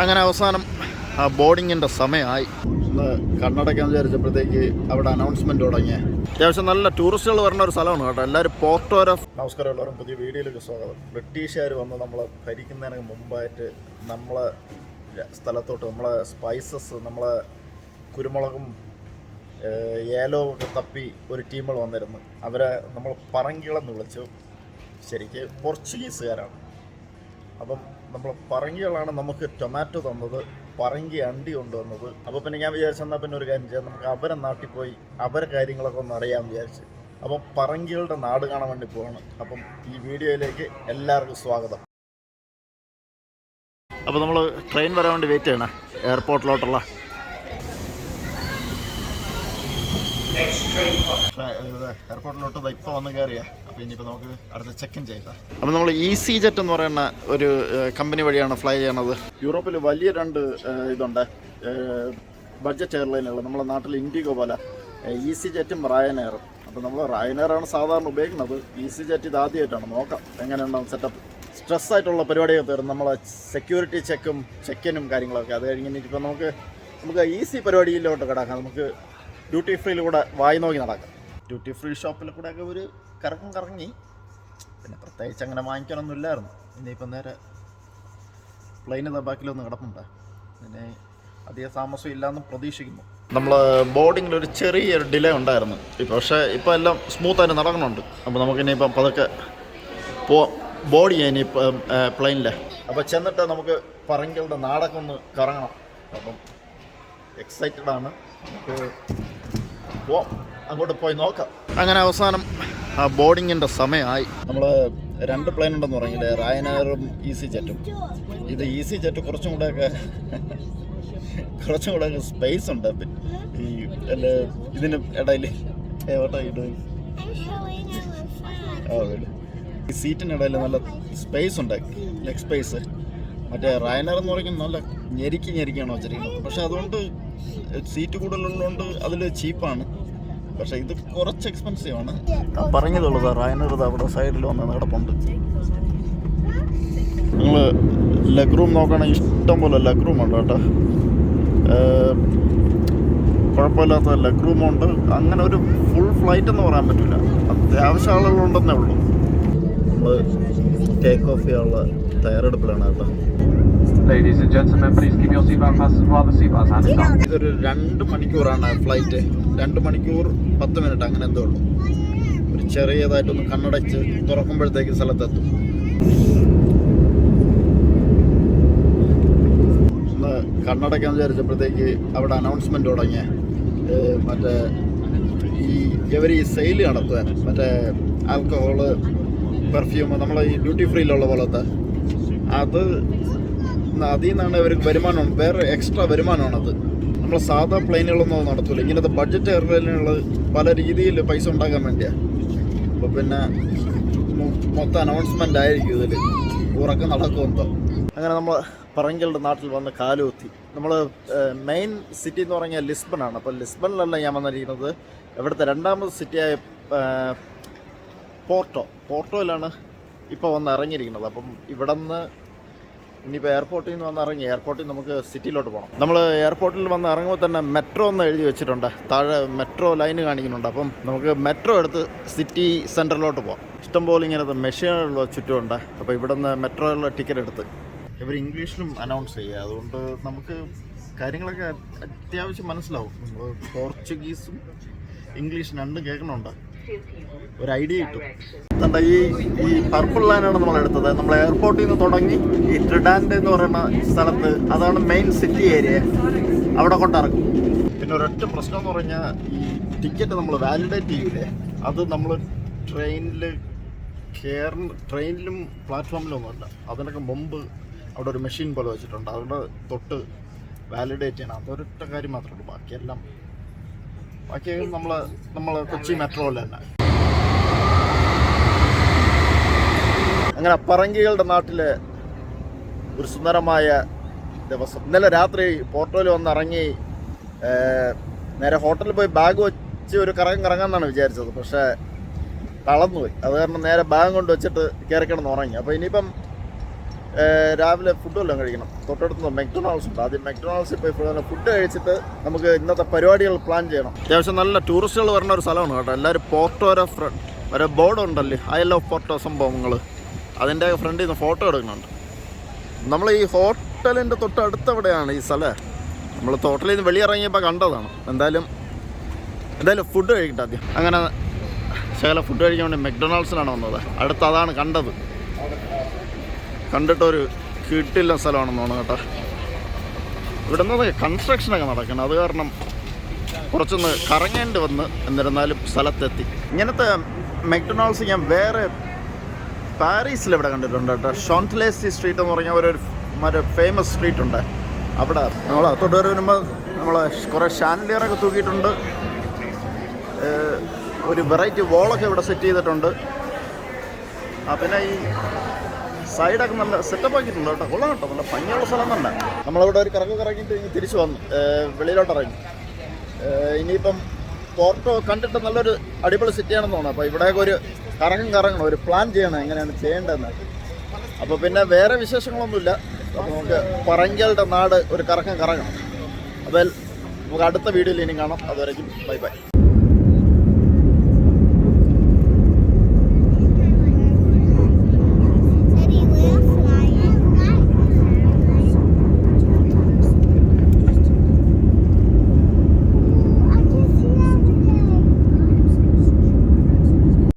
അങ്ങനെ അവസാനം ആ ബോർഡിങ്ങിന്റെ സമയമായി. ഒന്ന് കണ്ണടയ്ക്കാൻ വിചാരിച്ചപ്പോഴത്തേക്ക് അവിടെ അനൗൺസ്മെന്റ് തുടങ്ങിയ അത്യാവശ്യം നല്ല ടൂറിസ്റ്റുകൾ വരുന്ന ഒരു സ്ഥലമാണ് കേട്ടോ. എല്ലാവരും പോർട്ടോര നമസ്കാരം എല്ലാവരും. പുതിയ വീഡിയോയിലേക്ക് സ്വാഗതം. ബ്രിട്ടീഷുകാർ വന്ന് നമ്മളെ ഭരിക്കുന്നതിന് മുമ്പായിട്ട് നമ്മളെ സ്ഥലത്തോട്ട് നമ്മളെ സ്പൈസസ് നമ്മളെ കുരുമുളകും ഏലോ ഒക്കെ തപ്പി ഒരു ടീമുകൾ വന്നിരുന്നു. അവരെ നമ്മൾ പറങ്കിളെന്ന് വിളിച്ചു. ശരിക്ക് പോർച്ചുഗീസുകാരാണ് അപ്പം നമ്മൾ പറങ്കികളാണ് നമുക്ക് ടൊമാറ്റോ തന്നത് പറങ്കി അണ്ടി കൊണ്ടുവന്നത്. അപ്പോൾ പിന്നെ ഞാൻ വിചാരിച്ചു എന്നാൽ പിന്നെ ഒരു കാര്യം ചെയ്യാം. നമുക്ക് അവരെ നാട്ടിൽ പോയി അവരെ കാര്യങ്ങളൊക്കെ ഒന്ന് അറിയാൻ വിചാരിച്ചു. അപ്പം പറങ്കികളുടെ നാട് കാണാൻ വേണ്ടി പോവാണ്. അപ്പം ഈ വീഡിയോയിലേക്ക് എല്ലാവർക്കും സ്വാഗതം. അപ്പോൾ നമ്മൾ ട്രെയിൻ വരാൻ വേണ്ടി വെയിറ്റ് ചെയ്യണം. എയർപോർട്ടിലോട്ടുള്ള എയർപോർട്ടിലോട്ട് ഇപ്പോൾ വന്ന് കയറിയ അപ്പോൾ ഇനിയിപ്പോൾ നമുക്ക് അടുത്ത അപ്പോൾ നമ്മൾ ഈസി ജെറ്റ് എന്ന് പറയുന്ന ഒരു കമ്പനി വഴിയാണ് ഫ്ലൈ ചെയ്യണത്. യൂറോപ്പിൽ വലിയ രണ്ട് ഇതുണ്ട്. ബഡ്ജറ്റ് എയർലൈനുകൾ നമ്മുടെ നാട്ടിൽ ഇൻഡിഗോ പോലെ ഈസി ജെറ്റും റായനെയറും അപ്പോൾ നമ്മൾ റായനെയറാണ് സാധാരണ ഉപയോഗിക്കുന്നത്. ഈസി ജെറ്റ് ഇത് ആദ്യമായിട്ടാണ് നോക്കാം എങ്ങനെയുണ്ടാവും സെറ്റപ്പ് സ്ട്രെസ് ആയിട്ടുള്ള പരിപാടിയൊക്കെ തരും നമ്മളെ സെക്യൂരിറ്റി ചെക്കും ചെക്കിനും കാര്യങ്ങളൊക്കെ. അത് കഴിഞ്ഞിട്ട് ഇപ്പോൾ നമുക്ക് നമുക്ക് ഈസി പരിപാടിയിലോട്ട് കിടക്കാം. നമുക്ക് ഡ്യൂട്ടി ഫ്രീയിലൂടെ വായി നോക്കി നടക്കാം. ഡ്യൂട്ടി ഫ്രീ ഷോപ്പിൽ കൂടെ ഒക്കെ ഒരു കറക്കം കറങ്ങി. പിന്നെ പ്രത്യേകിച്ച് അങ്ങനെ വാങ്ങിക്കാനൊന്നും ഇല്ലായിരുന്നു ഇനിയിപ്പം നേരെ പ്ലെയിന് ബാക്കിലൊന്നും കിടപ്പുണ്ട്. പിന്നെ അധിക താമസം ഇല്ലയെന്ന് പ്രതീക്ഷിക്കുന്നു. നമ്മൾ ബോർഡിങ്ങിൽ ഒരു ചെറിയൊരു ഡിലേ ഉണ്ടായിരുന്നു. ഇപ്പോൾ പക്ഷേ ഇപ്പോൾ എല്ലാം സ്മൂത്തായിട്ട് നടക്കുന്നുണ്ട് അപ്പോൾ നമുക്കിനിയിപ്പം പതുക്കെ പോ ബോഡി ഇനിയിപ്പം പ്ലെയിനിൽ അപ്പോൾ ചെന്നിട്ട് നമുക്ക് പറങ്കലുടെ നാടൊക്കെ ഒന്ന് കറങ്ങണം. അപ്പം എക്സൈറ്റഡ് ആണ്. നമുക്ക് പോവാം. അങ്ങോട്ട് പോയി നോക്കാം. അങ്ങനെ അവസാനം ആ ബോർഡിങ്ങിന്റെ സമയമായി. നമ്മൾ രണ്ട് പ്ലെയിൻ ഉണ്ടെന്ന് പറഞ്ഞില്ലേ റായനറും ഈസി ജെറ്റും ഇത് ഈസി ജെറ്റ് കുറച്ചും കൂടെയൊക്കെ കുറച്ചും കൂടെയൊക്കെ സ്പേസ് ഉണ്ട്. ഈ എന്റെ ഇതിന് ഇടയിൽ ഈ സീറ്റിനിടയിൽ നല്ല സ്പേസ് ഉണ്ട്. ലെഗ് സ്പേസ് മറ്റേ റയനർ എന്ന് പറയുന്നത് നല്ല ഞെരുക്കി ഞെരുക്കിയാണ് വെച്ചിരിക്കുന്നത്. പക്ഷെ അതുകൊണ്ട് സീറ്റ് കൂടുതലുള്ളതുകൊണ്ട് അതിൽ ചീപ്പാണ് പക്ഷെ ഇത് കുറച്ച് എക്സ്പെൻസീവ് ആണ്. പറഞ്ഞതുള്ളൂ സാർ. ഇത് അവിടെ സൈഡിൽ വന്ന് കിടപ്പുണ്ട് നിങ്ങൾ ലെഗ് റൂം നോക്കുകയാണെങ്കിൽ ഇഷ്ടം പോലെ ലെഗ് റൂം ഉണ്ട് കേട്ടോ. കുഴപ്പമില്ലാത്ത ലെഗ് റൂമുണ്ട് അങ്ങനെ ഒരു ഫുൾ ഫ്ലൈറ്റ് എന്ന് പറയാൻ പറ്റില്ല അത്യാവശ്യം ആളുകളുണ്ടെന്നേ ഉള്ളൂ. നമ്മൾ ടേക്ക് ഓഫ് ചെയ്യാനുള്ള തയ്യാറെടുപ്പിലാണ് കേട്ടോ. Ladies and gentlemen, please keep your seatbelt fastened while the seatbelts handed down. ഇതൊരു രണ്ട് മണിക്കൂറാണ് ഫ്ലൈറ്റ്. രണ്ട് മണിക്കൂർ പത്ത് മിനിറ്റ് അങ്ങനെ എന്തോ ഉള്ളൂ. ഒരു ചെറിയതായിട്ടൊന്ന് കണ്ണടച്ച് തുറക്കുമ്പോഴത്തേക്ക് സ്ഥലത്തെത്തും. കണ്ണടയ്ക്കാൻ വിചാരിച്ചപ്പോഴത്തേക്ക് അവിടെ അനൗൺസ്മെന്റ് തുടങ്ങിയ. മറ്റേ ഈ ഇവർ ഈ സെയിൽ നടത്തുവാൻ. മറ്റേ ആൽക്കഹോൾ പെർഫ്യൂം നമ്മളെ ഈ ഡ്യൂട്ടി ഫ്രീയിലുള്ള പോലത്തെ. അത് അതിൽ നിന്നാണ് ഇവർക്ക് വരുമാനം വേറെ എക്സ്ട്രാ വരുമാനമാണത്. നമ്മൾ സാധാ പ്ലെയിനുകളൊന്നും നടത്തില്ല ഇങ്ങനത്തെ ബഡ്ജറ്റ് എയർലൈനുകൾ പല രീതിയിൽ പൈസ ഉണ്ടാക്കാൻ വേണ്ടിയാണ് അപ്പോൾ പിന്നെ മൊത്തം അനൗൺസ്മെന്റ് ആയിരിക്കും ഇതിൽ ഉറക്കം നടക്കുമെന്തോ അങ്ങനെ നമ്മൾ പറങ്കലുടെ നാട്ടിൽ വന്ന് കാലുകുത്തി നമ്മൾ മെയിൻ സിറ്റി എന്ന് പറഞ്ഞാൽ ലിസ്ബണാണ്. അപ്പോൾ ലിസ്ബണിലല്ല ഞാൻ വന്നിരിക്കുന്നത്. ഇവിടുത്തെ രണ്ടാമത് സിറ്റിയായ പോർട്ടോ. പോർട്ടോയിലാണ് ഇപ്പോൾ വന്ന് ഇറങ്ങിയിരിക്കുന്നത്. അപ്പം ഇവിടെ നിന്ന് ഇനിയിപ്പോൾ എയർപോർട്ടിൽ നിന്ന് വന്ന് ഇറങ്ങി എയർപോർട്ടിൽ നമുക്ക് സിറ്റിയിലോട്ട് പോകണം നമ്മൾ എയർപോർട്ടിൽ വന്ന് ഇറങ്ങുമ്പോൾ തന്നെ മെട്രോ എന്ന് എഴുതി വെച്ചിട്ടുണ്ട്. താഴെ മെട്രോ ലൈൻ കാണിക്കുന്നുണ്ട്. അപ്പം നമുക്ക് മെട്രോ എടുത്ത് സിറ്റി സെന്ററിലോട്ട് പോകാം ഇഷ്ടംപോലെ ഇങ്ങനത്തെ മെഷീനുകൾ ചുറ്റുമുണ്ട്. അപ്പോൾ ഇവിടെ നിന്ന് മെട്രോയിലുള്ള ടിക്കറ്റ് എടുത്ത് ഇവർ ഇംഗ്ലീഷിലും അനൗൺസ് ചെയ്യുക. അതുകൊണ്ട് നമുക്ക് കാര്യങ്ങളൊക്കെ അത്യാവശ്യം മനസ്സിലാവും. നമ്മൾ പോർച്ചുഗീസും ഇംഗ്ലീഷ് രണ്ടും കേൾക്കണുണ്ട്. ഒരു ഐഡിയ കിട്ടും. എന്താ ഈ ഈ പർപ്പിൾ ലൈനാണ് നമ്മൾ എടുത്തത്. നമ്മൾ എയർപോർട്ടിൽ നിന്ന് തുടങ്ങി ഈ ട്രിഡാൻഡ് എന്ന് പറയുന്ന സ്ഥലത്ത് അതാണ് മെയിൻ സിറ്റി ഏരിയ അവിടെ കൊണ്ടിറക്കും പിന്നെ ഒരൊറ്റ പ്രശ്നം എന്ന് പറഞ്ഞാൽ ഈ ടിക്കറ്റ് നമ്മൾ വാലിഡേറ്റ് ചെയ്യൂലേ അത് നമ്മൾ ട്രെയിനിൽ കയറി ട്രെയിനിലും പ്ലാറ്റ്ഫോമിലും ഒന്നുമല്ല അതിനൊക്കെ മുമ്പ് അവിടെ ഒരു മെഷീൻ പോലെ വെച്ചിട്ടുണ്ട്. അവിടെ തൊട്ട് വാലിഡേറ്റ് ചെയ്യണം. അതൊരൊറ്റ കാര്യം മാത്രമേ ഉള്ളൂ. ബാക്കിയെല്ലാം ബാക്കി നമ്മൾ നമ്മൾ കൊച്ചി മെട്രോയിൽ തന്നെ. അങ്ങനെ പറങ്കികളുടെ നാട്ടിലെ ഒരു സുന്ദരമായ ദിവസം. ഇന്നലെ രാത്രി പോർട്ടോയിൽ വന്ന് ഇറങ്ങി നേരെ ഹോട്ടലിൽ പോയി ബാഗ് വെച്ച് ഒരു കറങ്ങം കറങ്ങാന്നാണ് വിചാരിച്ചത്. പക്ഷേ തളർന്നുപോയി. അത് കാരണം നേരെ ബാഗ് കൊണ്ട് വെച്ചിട്ട് കയറി കിടന്ന് ഉറങ്ങി. അപ്പോൾ ഇനിയിപ്പം രാവിലെ ഫുഡ് വല്ലതും കഴിക്കണം. തൊട്ടടുത്ത് മെക്ഡൊണാൾഡ്സ് ഉണ്ട്. ആദ്യം മെക്ഡൊണാൾഡ്സിൽ പോയി ഫുഡ് കഴിച്ചിട്ട് നമുക്ക് ഇന്നത്തെ പരിപാടികൾ പ്ലാൻ ചെയ്യണം. അത്യാവശ്യം നല്ല ടൂറിസ്റ്റുകൾ വരുന്ന ഒരു സ്ഥലമാണ് കേട്ടോ. എല്ലാവരും പോർട്ടോരോ ഫ്ര ഒരു ബോർഡ് ഉണ്ടല്ലേ? ഐ ലവ് പോർട്ടോ സംഭവങ്ങൾ അതിന്റെ ഫ്രണ്ടിൽ നിന്ന് ഫോട്ടോ എടുക്കുന്നുണ്ട്. നമ്മൾ ഈ ഹോട്ടലിന്റെ തൊട്ടടുത്തവിടെയാണ് ഈ സ്ഥലം? നമ്മൾ ഹോട്ടലിൽ നിന്ന് വെളിയിറങ്ങിയപ്പോൾ കണ്ടതാണ്. എന്തായാലും എന്തായാലും ഫുഡ് കഴിക്കട്ടെ ആദ്യം. അങ്ങനെ ശകല ഫുഡ് കഴിക്കാൻ വേണ്ടി മെക്ഡൊണാൾഡ്സിലാണ് വന്നത്. അടുത്ത് അതാണ് കണ്ടത്. കണ്ടിട്ടൊരു കിട്ടില്ല സ്ഥലമാണെന്ന് തോന്നുന്നു കേട്ടോ. ഇവിടെ നിന്ന് കൺസ്ട്രക്ഷനൊക്കെ നടക്കണം. അത് കാരണം കുറച്ചൊന്ന് കറങ്ങേണ്ടി വന്ന് എന്നിരുന്നാലും സ്ഥലത്തെത്തി. ഇങ്ങനത്തെ മെക്ഡൊണാൾഡ്സ് ഞാൻ വേറെ പാരീസിൽ ഇവിടെ കണ്ടിട്ടുണ്ട് കേട്ടോ. ഷോൺട്ട്ലേസി സ്ട്രീറ്റ് എന്ന് പറഞ്ഞ ഒരു മറ്റേ ഫേമസ് സ്ട്രീറ്റ് ഉണ്ട്. അവിടെ നമ്മൾ അത്തോട്ട് വരെ വരുമ്പോൾ നമ്മൾ കുറേ ഷാൻഡിയറൊക്കെ തൂക്കിയിട്ടുണ്ട്. ഒരു വെറൈറ്റി വോളൊക്കെ ഇവിടെ സെറ്റ് ചെയ്തിട്ടുണ്ട്. ആ പിന്നെ ഈ സൈഡൊക്കെ നല്ല സെറ്റപ്പ് ആക്കിയിട്ടുണ്ട് കേട്ടോ. കൊള്ളാം കേട്ടോ. നല്ല ഭംഗിയുള്ള സ്ഥലം തന്നെ. നമ്മളവിടെ ഒരു കറങ്ങി കറങ്ങിയിട്ട് ഇനി തിരിച്ചു വന്നു. വെളിയിലോട്ട് ഇറങ്ങി ഇനിയിപ്പം പോർട്ടോ കണ്ടിട്ട് നല്ലൊരു അടിപൊളി സിറ്റിയാണെന്ന് തോന്നുന്നു. അപ്പോൾ ഇവിടെയൊക്കെ ഒരു കറങ്ങും കറങ്ങണം. ഒരു പ്ലാൻ ചെയ്യണം എങ്ങനെയാണ് ചെയ്യേണ്ടതെന്ന്. അപ്പോൾ പിന്നെ വേറെ വിശേഷങ്ങളൊന്നുമില്ല. അപ്പോൾ നമുക്ക് പറങ്കലുടെ നാട് ഒരു കറക്കം കറങ്ങണം. അപ്പോൾ നമുക്ക് അടുത്ത വീഡിയോയിൽ ഇനി കാണാം. അതുവരേക്കും ബൈ ബൈ.